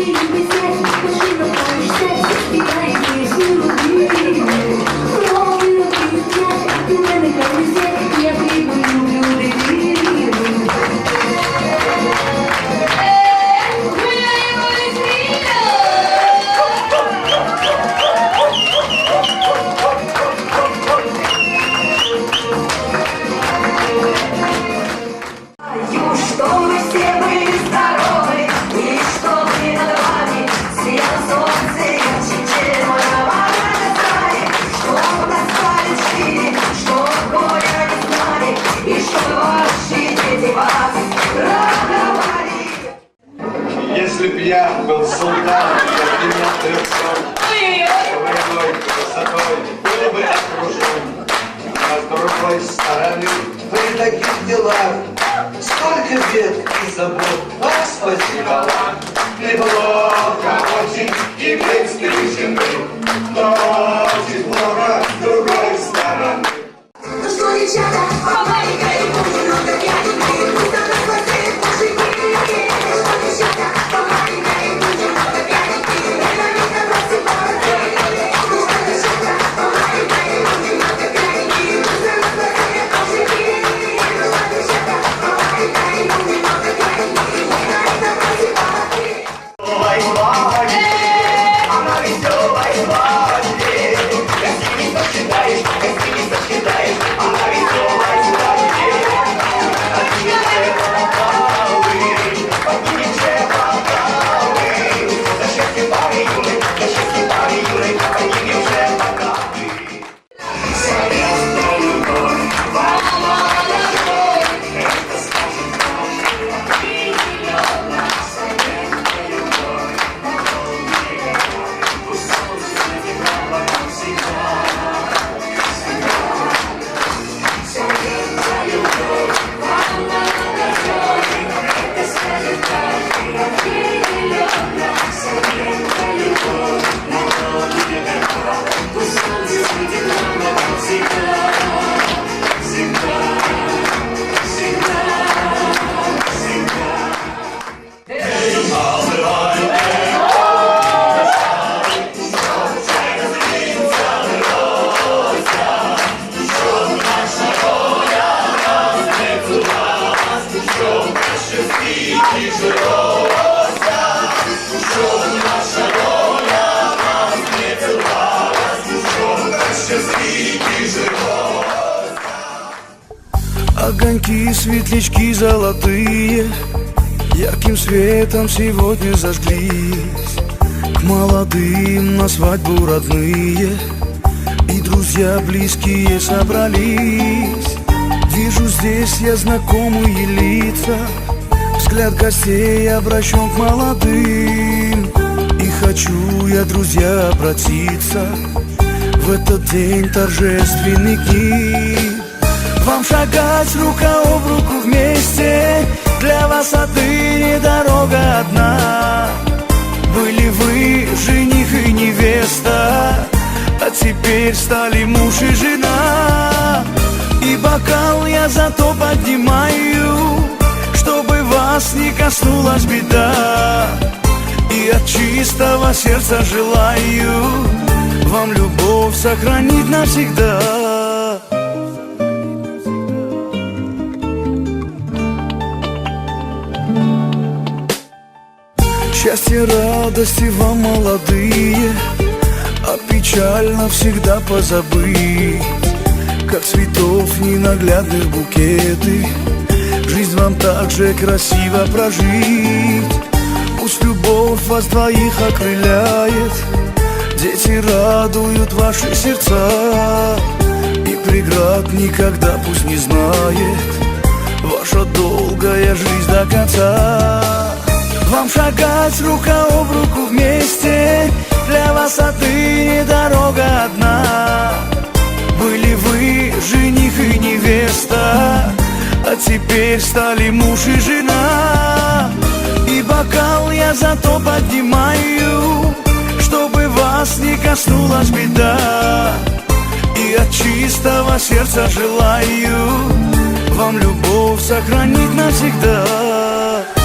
Я Если б я был султан, каким трехсот, боевой красотой был бы окружен. А другой стороны, при таких делах столько бед и забот. Ах, спасибо вам, неплохо очень иметь стыжены, но очень плохо другой стороны. Ну что, девчата, помаленько светом сегодня зажглись. К молодым на свадьбу родные И друзья близкие собрались. Вижу здесь я знакомые лица Взгляд гостей обращен к молодым. И хочу я, друзья, обратиться В этот день торжественный дни вам шагать рука об руку вместе Для вас отныне дорога одна. Были вы жених и невеста А теперь стали муж и жена. И бокал я зато поднимаю Чтобы вас не коснулась беда. И от чистого сердца желаю Вам любовь сохранить навсегда Счастье, радости вам молодые А печально всегда позабыть. Как цветов ненаглядных букеты Жизнь вам так же красиво прожить. Пусть любовь вас двоих окрыляет Дети радуют ваши сердца. И преград никогда пусть не знает Ваша долгая жизнь до конца вам шагать рука об руку вместе. Для вас отныне дорога одна. Были вы жених и невеста А теперь стали муж и жена. И бокал я зато поднимаю Чтобы вас не коснулась беда. И от чистого сердца желаю Вам любовь сохранить навсегда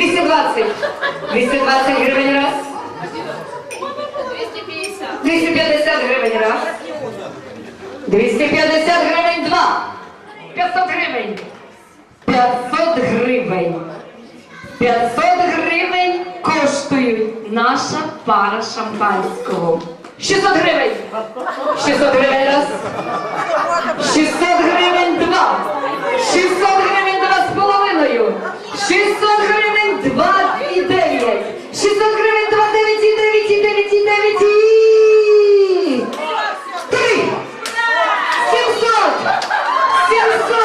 220. 220 гривень раз. 250 гривень раз. 250 гривень два. 500 гривень. 500 гривень. 500 гривень коштують наша пара шампанського. 600 гривень. 600 гривень раз. 600 гривень два. 600 гривень два з половиною. 600 гривень два і дев'ять. 600 гривень два, дев'ять і дев'ять і дев'ять і дев'ять і... Три. 700. 700.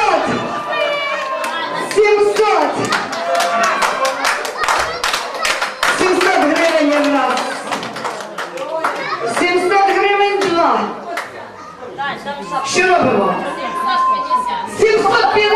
700. 700 гривень раз. 700 гривень два. Що робимо? 750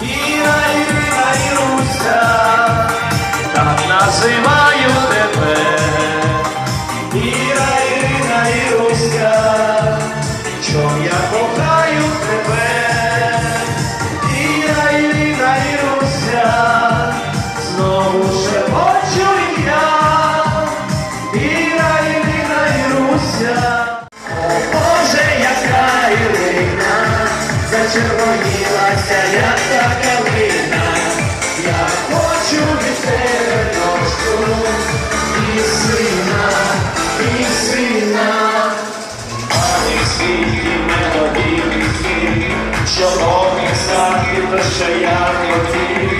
Іра, Ірина, Іруся, так називаю що я хотів.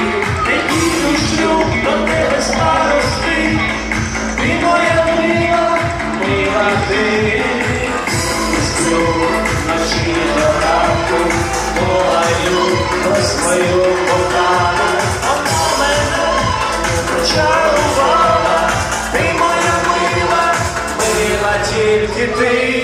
Не діду шлюб до тебе старости, ти моя мила, мила ти. Сплю вночі до ранку, волаю про свою кохану. Вона мене причарувала, ти моя мила, мила тільки ти.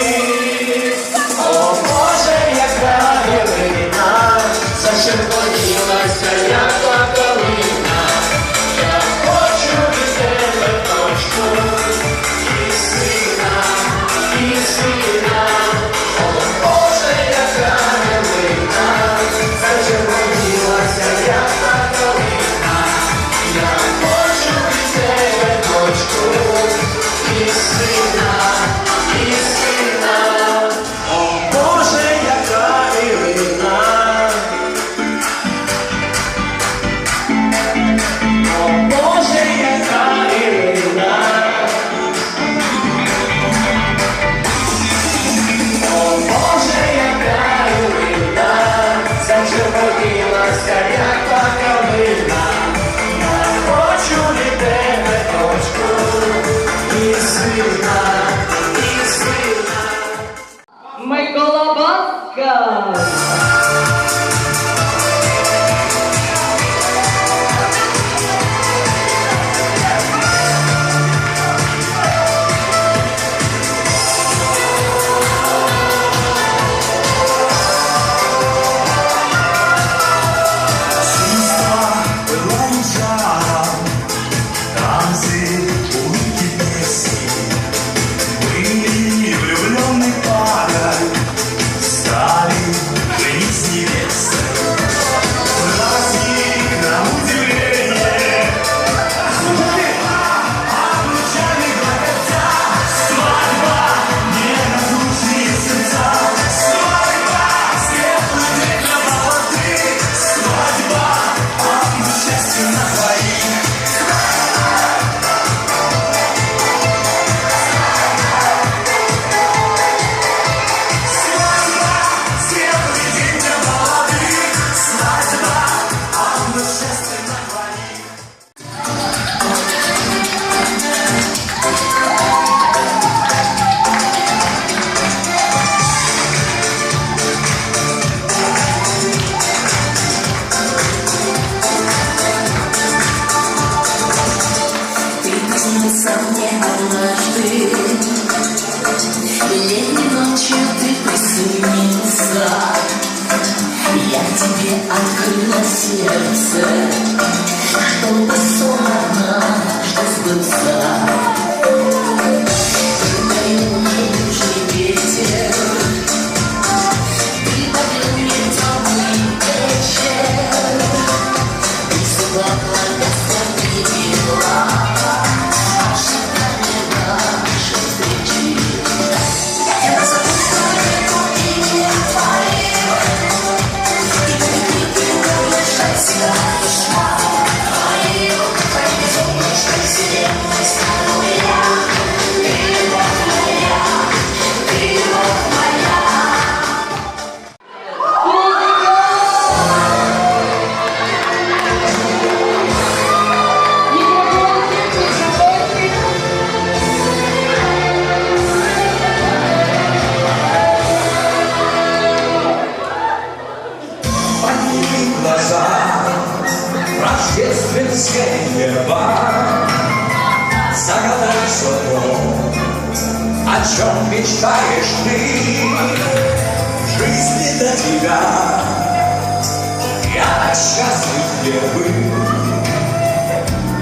так счастлив я был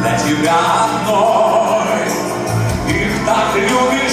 на тебя одной. Их так любит